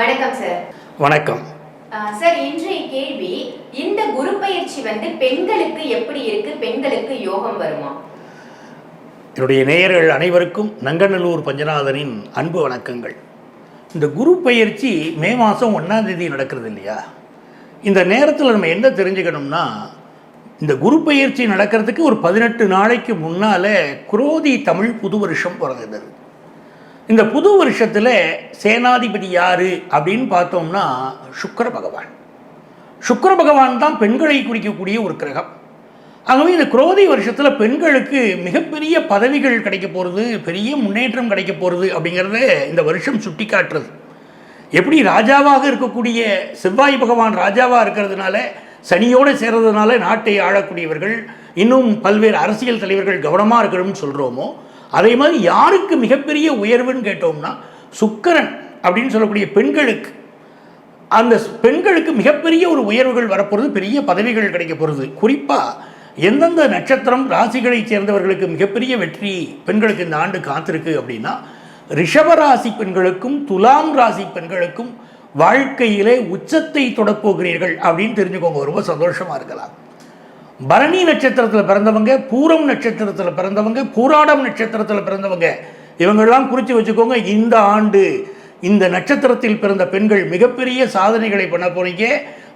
வணக்கம் சார் வணக்கம். சார் இன்றைய கேள்வி இந்த குரு பயிற்சி வந்து பெண்களுக்கு எப்படி இருக்கு? பெண்களுக்கு யோகம் வருமா? என்னுடைய நேயர்கள் அனைவருக்கும் நங்கநல்லூர் பஞ்சநாதனின் அன்பு வணக்கங்கள். இந்த குரு பயிற்சி மே மாதம் ஒன்றாம் தேதி நடக்கிறது இல்லையா? இந்த நேரத்தில் நம்ம என்ன தெரிஞ்சுக்கணும்னா இந்த குரு பயிற்சி நடக்கிறதுக்கு ஒரு பதினெட்டு நாளைக்கு முன்னால் குரோதி தமிழ் புது வருஷம் பிறந்தது. இந்த புது வருஷத்தில் சேனாதிபதி யார் அப்படின்னு பார்த்தோம்னா சுக்கர பகவான். சுக்கர பகவான் தான் பெண்களை குறிக்கக்கூடிய ஒரு கிரகம். ஆகவே இந்த குரோதி வருஷத்தில் பெண்களுக்கு மிகப்பெரிய பதவிகள் கிடைக்க போகிறது பெரிய முன்னேற்றம் கிடைக்க போகிறது அப்படிங்கிறத இந்த வருஷம் சுட்டி காட்டுறது எப்படி ராஜாவாக இருக்கக்கூடிய செவ்வாய் பகவான் ராஜாவாக இருக்கிறதுனால சனியோடு சேர்றதுனால நாட்டை ஆளக்கூடியவர்கள் இன்னும் பல்வேறு அரசியல் தலைவர்கள் கவனமாக இருக்கணும்னு சொல்கிறோமோ அதே மாதிரி யாருக்கு மிகப்பெரிய உயர்வுன்னு கேட்டோம்னா சுக்கரன் அப்படின்னு சொல்லக்கூடிய பெண்களுக்கு. அந்த பெண்களுக்கு மிகப்பெரிய ஒரு உயர்வுகள் வரப்போகிறது பெரிய பதவிகள் கிடைக்க போகிறது குறிப்பாக எந்தெந்த நட்சத்திரம் ராசிகளைச் சேர்ந்தவர்களுக்கு மிகப்பெரிய வெற்றி பெண்களுக்கு இந்த ஆண்டு காத்திருக்கு அப்படின்னா ரிஷபராசி பெண்களுக்கும் துலாம் ராசி பெண்களுக்கும் வாழ்க்கையிலே உச்சத்தை தொடப்போகிறீர்கள் அப்படின்னு தெரிஞ்சுக்கோங்க. ரொம்ப சந்தோஷமாக இருக்கலாம். பரணி நட்சத்திரத்தில் பிறந்தவங்க பூரம் நட்சத்திரத்தில் பிறந்தவங்க பூராடம் நட்சத்திரத்தில் பிறந்தவங்க. இவங்கெல்லாம் குறித்து வச்சுக்கோங்க இந்த ஆண்டு இந்த நட்சத்திரத்தில் பிறந்த பெண்கள் மிகப்பெரிய சாதனைகளை பண்ண போறீங்க.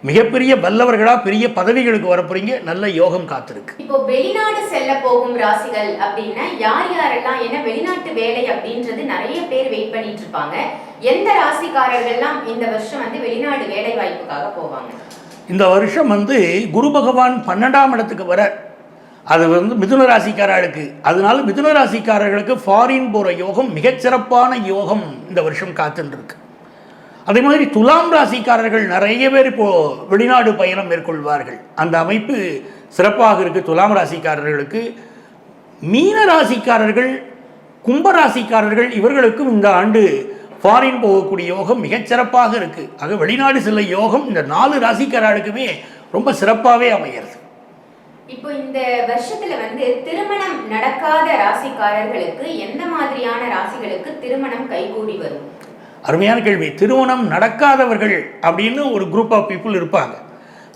மிகப்பெரிய வல்லவர்களா பெரிய பதவிகளுக்கு வர போறீங்க. நல்ல யோகம் காத்திருக்கு. இப்போ வெளிநாடு செல்ல போகும் ராசிகள் அப்படின்னா யார் யாரெல்லாம் ஏன்னா வெளிநாட்டு வேலை அப்படின்றது நிறைய பேர் வெயிட் பண்ணிட்டு இருப்பாங்க. எந்த ராசிக்காரர்கள்லாம் இந்த வருஷம் வந்து வெளிநாடு வேலை வாய்ப்புக்காக போவாங்க? இந்த வருஷம் வந்து குரு பகவான் பன்னெண்டாம் இடத்துக்கு வர அது வந்து மிதுன ராசிக்காரர்களுக்கு. அதனால மிதுன ராசிக்காரர்களுக்கு ஃபாரின் போகிற யோகம் மிகச்சிறப்பான யோகம் இந்த வருஷம் காத்துட்டுருக்கு அதே மாதிரி துலாம் ராசிக்காரர்கள் நிறைய பேர் இப்போது வெளிநாடு பயணம் மேற்கொள்வார்கள். அந்த அமைப்பு சிறப்பாக இருக்குது துலாம் ராசிக்காரர்களுக்கு. மீன ராசிக்காரர்கள் கும்ப ராசிக்காரர்கள் இவர்களுக்கும் இந்த ஆண்டு ஃபாரின் போகக்கூடிய யோகம் மிகச்சிறப்பாக இருக்குது ஆக வெளிநாடு செல்ல யோகம் இந்த நாலு ராசிக்காரர்களுக்குமே ரொம்ப சிறப்பாகவே அமையிறது. இப்போ இந்த வருஷத்துல வந்து திருமணம் நடக்காத ராசிக்காரர்களுக்கு எந்த மாதிரியான ராசிகளுக்கு திருமணம் கைகூடி வரும்? அருமையான கேள்வி. திருமணம் நடக்காதவர்கள் அப்படின்னு ஒரு குரூப் ஆஃப் பீப்புள் இருப்பாங்க.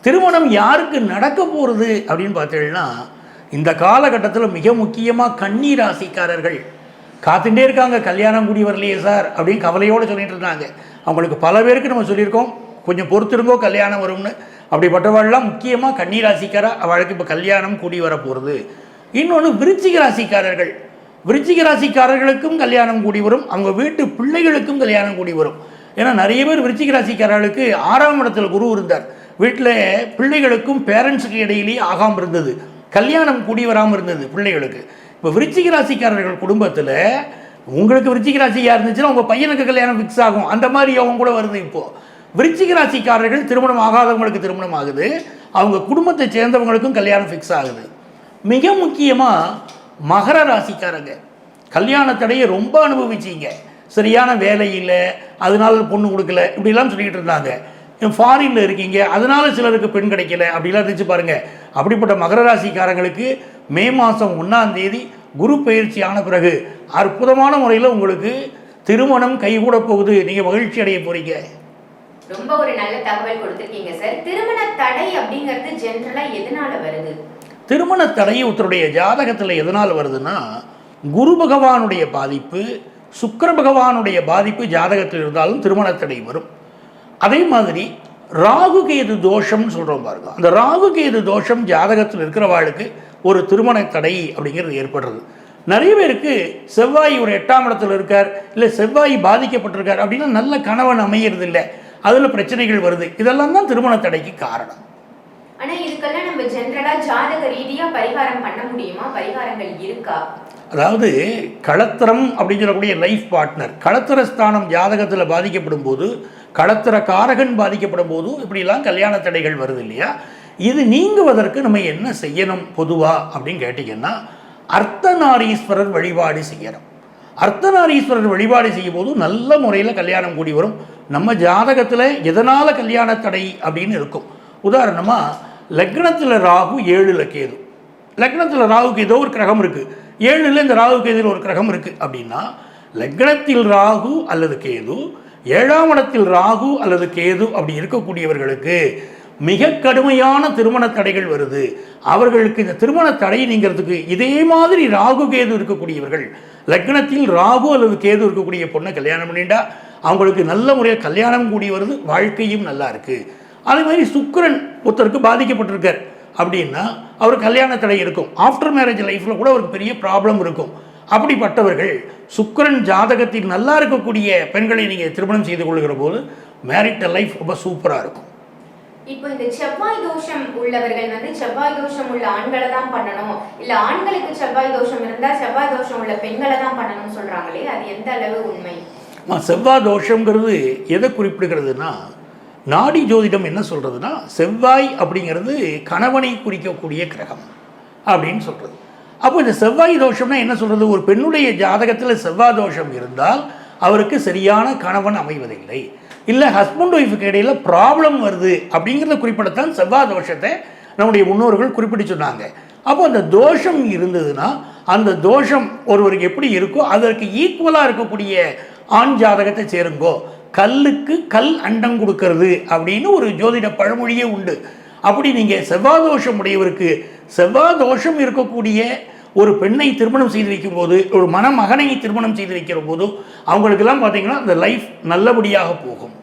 திருமணம் யாருக்கு நடக்க போகிறது அப்படின்னு பார்த்தீங்கன்னா இந்த காலகட்டத்தில் மிக முக்கியமாக கன்னி ராசிக்காரர்கள். காத்துட்டே இருக்காங்க. கல்யாணம் கூடி வரலையே சார் அப்படின்னு கவலையோடு சொல்லிட்டு இருந்தாங்க. அவங்களுக்கு பல பேருக்கு நம்ம சொல்லியிருக்கோம். கொஞ்சம் பொறுத்திருங்கோ கல்யாணம் வரும்னு. அப்படிப்பட்டவாள்லாம் முக்கியமாக கன்னிராசிக்காரா அவளுக்கு இப்போ கல்யாணம் கூடி வர போகிறது இன்னொன்று விருச்சிக ராசிக்காரர்கள். விருச்சிக ராசிக்காரர்களுக்கும் கல்யாணம் கூடி வரும். அவங்க வீட்டு பிள்ளைகளுக்கும் கல்யாணம் கூடி வரும். ஏன்னா நிறைய பேர் விருச்சிக ராசிக்காரர்களுக்கு ஆறாம் இடத்துல குரு இருந்தார். வீட்டில் பிள்ளைகளுக்கும் பேரண்ட்ஸுக்கு இடையிலேயே ஆகாமல் இருந்தது. கல்யாணம் கூடி வராமல் இருந்தது பிள்ளைகளுக்கு. இப்போ விருச்சிக ராசிக்காரர்கள் குடும்பத்தில் உங்களுக்கு விருச்சிக ராசியாக இருந்துச்சுன்னா உங்கள் பையனுக்கு கல்யாணம் ஃபிக்ஸ் ஆகும். அந்த மாதிரி யோகம் கூட வருது இப்போது விருச்சிக ராசிக்காரர்கள் திருமணம் ஆகாதவங்களுக்கு திருமணம் ஆகுது. அவங்க குடும்பத்தை சேர்ந்தவங்களுக்கும் கல்யாணம் ஃபிக்ஸ் ஆகுது. மிக முக்கியமாக மகர ராசிக்காரங்க. கல்யாண தடையை ரொம்ப அனுபவிச்சிங்க. சரியான வேலை இல்லை அதனால பொண்ணு கொடுக்கல இப்படிலாம் சொல்லிக்கிட்டு இருந்தாங்க. ஃபாரின்ல இருக்கீங்க அதனால சிலருக்கு பெண் கிடைக்கல அப்படிலாம் இருந்துச்சு பாருங்க. அப்படிப்பட்ட மகர ராசிக்காரங்களுக்கு மே மாதம் ஒன்றாம் தேதி குரு பயிற்சி ஆன பிறகு அற்புதமான முறையில் உங்களுக்கு திருமணம் கைகூட போகுது. நீங்கள் மகிழ்ச்சி அடைய போறீங்க. ரொம்ப ஒரு நல்ல தகவல் கொடுத்திருக்கீங்க சார் திருமண தடை அப்படிங்கிறது ஜென்ரலா எதனால வருது? திருமண தடை ஒருத்தருடைய ஜாதகத்தில் எதனால் வருதுன்னா குரு பகவானுடைய பாதிப்பு சுக்கிர பகவானுடைய பாதிப்பு ஜாதகத்தில் இருந்தாலும் திருமண தடை வரும். அதே மாதிரி ராகு கேது தோஷம்னு சொல்கிறோம் பாருங்க. அந்த ராகு கேது தோஷம் ஜாதகத்தில் இருக்கிறவாளுக்கு ஒரு திருமண தடை அப்படிங்கிறது ஏற்படுறது. நிறைய பேருக்கு செவ்வாய் ஒரு எட்டாம் இடத்துல இருக்கார் இல்லை செவ்வாய் பாதிக்கப்பட்டிருக்கார் அப்படின்னா நல்ல கணவன் அமையிறது இல்லை அதில் பிரச்சனைகள் வருது. இதெல்லாம் தான் திருமண தடைக்கு காரணம். ஆனா இதுக்கெல்லாம் நம்ம ஜென்ரலா ஜாதக ரீதியா பரிகாரம் பண்ண முடியுமா? பரிகாரங்கள் இருக்கா? அதாவது களத்திரம் அப்படின்னு சொல்லக்கூடிய லைஃப் பார்ட்னர் களத்திர ஸ்தானம் ஜாதகத்தில் பாதிக்கப்படும் போது களத்திர காரகன் பாதிக்கப்படும் போது இப்படிலாம் கல்யாண தடைகள் வருது இல்லையா? இது நீங்குவதற்கு நம்ம என்ன செய்யணும் பொதுவாக அப்படின்னு கேட்டிங்கன்னா அர்த்தநாரீஸ்வரர் வழிபாடு செய்யணும். அர்த்தநாரீஸ்வரர் வழிபாடு செய்யும் போது நல்ல முறையில் கல்யாணம் கூடி வரும். நம்ம ஜாதகத்தில் எதனால் கல்யாண தடை அப்படின்னு இருக்கும். உதாரணமாக லக்னத்தில் ராகு ஏழில் கேது. லக்னத்தில் ராகுக்கு ஏதோ ஒரு கிரகம் இருக்குது ஏழில் இந்த ராகு கேதில் ஒரு கிரகம் இருக்குது அப்படின்னா லக்னத்தில் ராகு அல்லது கேது ஏழாம் இடத்தில் ராகு அல்லது கேது அப்படி இருக்கக்கூடியவர்களுக்கு மிக கடுமையான திருமண தடைகள் வருது. அவர்களுக்கு இந்த திருமண தடை நீங்கிறதுக்கு இதே மாதிரி ராகு கேது இருக்கக்கூடியவர்கள் லக்னத்தில் ராகு அல்லது கேது இருக்கக்கூடிய பொண்ணை கல்யாணம் பண்ணிட்டா அவங்களுக்கு நல்ல முறையில் கல்யாணம் கூடி வருது வாழ்க்கையும் நல்லா இருக்குது அதே மாதிரி சுக்கரன் ஒருத்தருக்கு பாதிக்கப்பட்டிருக்கார் அப்படின்னா அவர் கல்யாண தடை இருக்கும். ஆஃப்டர் மேரேஜ் லைஃப்பில் கூட அவருக்கு பெரிய ப்ராப்ளம் இருக்கும். அப்படிப்பட்டவர்கள் சுக்கிரன் ஜாதகத்தில் நல்லா இருக்கக்கூடிய பெண்களை நீங்கள் திருமணம் செய்து கொள்கிற போது மேரிட்டல் லைஃப் ரொம்ப சூப்பராக இருக்கும். இப்போ இந்த செவ்வாய் தோஷம் உள்ளவர்கள் வந்து செவ்வாய் தோஷம் உள்ள ஆண்களை தான் பண்ணணும். இல்ல ஆண்களுக்கு செவ்வாய் தோஷம் இருந்தா செவ்வாய் தோஷம் உள்ள பெண்களை தான் பண்ணணும்னு சொல்றாங்களே அது எந்த அளவு உண்மை? செவ்வாய் தோஷங்கிறது எதை குறிப்பிடுகிறதுனா நாடி ஜோதிடம் என்ன சொல்கிறதுனா செவ்வாய் அப்படிங்கிறது கணவனை குறிக்கக்கூடிய கிரகம் அப்படின்னு சொல்கிறது அப்போ இந்த செவ்வாய் தோஷம்னா என்ன சொல்கிறது ஒரு பெண்ணுடைய ஜாதகத்தில் செவ்வாய் தோஷம் இருந்தால் அவருக்கு சரியான கணவன் அமைவதில்லை. இல்லை ஹஸ்பண்ட் ஒய்ஃபுக்கு இடையில் ப்ராப்ளம் வருது அப்படிங்கிறத குறிப்பிடத்தான் செவ்வாய் தோஷத்தை நம்முடைய முன்னோர்கள் குறிப்பிட்டு சொன்னாங்க. அப்போ அந்த தோஷம் இருந்ததுன்னா அந்த தோஷம் ஒருவருக்கு எப்படி இருக்கோ அதற்கு ஈக்குவலாக இருக்கக்கூடிய ஆண் ஜாதகத்தை சேருங்கோ. கல்லுக்கு கல் அண்டம் கொடுக்கறது அப்படின்னு ஒரு ஜோதிட பழமொழியே உண்டு. அப்படி நீங்கள் செவ்வாய் தோஷம் உடையவருக்கு செவ்வாய் தோஷம் இருக்கக்கூடிய ஒரு பெண்ணை திருமணம் செய்து வைக்கும்போது ஒரு மணமகனை திருமணம் செய்து வைக்கிற போது அவங்களுக்கெல்லாம் பார்த்தீங்கன்னா அந்த லைஃப் நல்லபடியாக போகும்.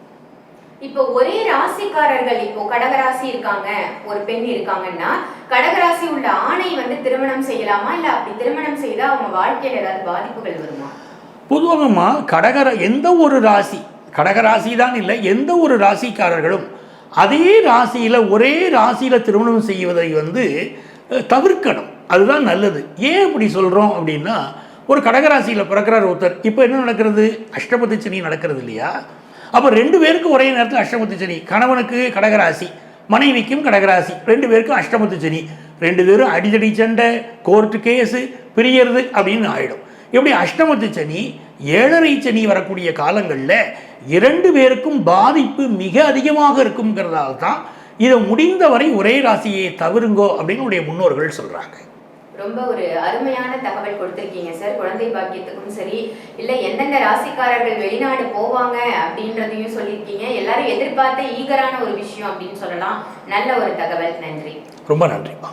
இப்போ ஒரே ராசிக்காரர்கள் இப்போ கடகராசி இருக்காங்க ஒரு பெண் இருக்காங்கன்னா கடகராசி உள்ள ஆணை வந்து திருமணம் செய்யலாமா? இல்ல அப்படி திருமணம் செய்தா அவங்க வாழ்க்கையில ஏதாவது பாதிப்புகள் வருமா? பொதுவாகமா கடகர எந்த ஒரு ராசி கடகராசி தான் இல்லை எந்த ஒரு ராசிக்காரர்களும் அதே ராசியில் ஒரே ராசியில் திருமணம் செய்வதை வந்து தவிர்க்கணும். அதுதான் நல்லது. ஏன் இப்படி சொல்கிறோம் அப்படின்னா ஒரு கடகராசியில் பிறக்கிறார் ஒருத்தர். இப்போ என்ன நடக்கிறது? அஷ்டபதி சனி நடக்கிறது இல்லையா? அப்போ ரெண்டு பேருக்கும் ஒரே நேரத்தில் அஷ்டமத்து சனி. கணவனுக்கு கடகராசி மனைவிக்கும் கடகராசி. ரெண்டு பேருக்கும் அஷ்டமத்து சனி. ரெண்டு பேரும் அடிதடி சண்டை கோர்ட்டு கேஸு பிரியறது அப்படின்னு ஆகிடும் இப்படி அஷ்டமத்து சனி ஏழரை சனி வரக்கூடிய காலங்களில் இரண்டு பேருக்கும் பாதிப்பு மிக அதிகமாக இருக்குங்கிறதால தான் இதை முடிந்தவரை ஒரே ராசியை தவிருங்கோ அப்படின்னு உடைய முன்னோர்கள் சொல்கிறாங்க ரொம்ப ஒரு அருமையான தகவல் கொடுத்திருக்கீங்க சார். குழந்தை பாக்கியத்துக்கும் சரி இல்ல எந்தெந்த ராசிக்காரர்கள் வெளிநாடு போவாங்க அப்படின்றதையும் சொல்லியிருக்கீங்க. எல்லாரும் எதிர்பார்த்த ஈகரான ஒரு விஷயம் அப்படின்னு சொல்லலாம். நல்ல ஒரு தகவல். நன்றி. ரொம்ப நன்றிப்பா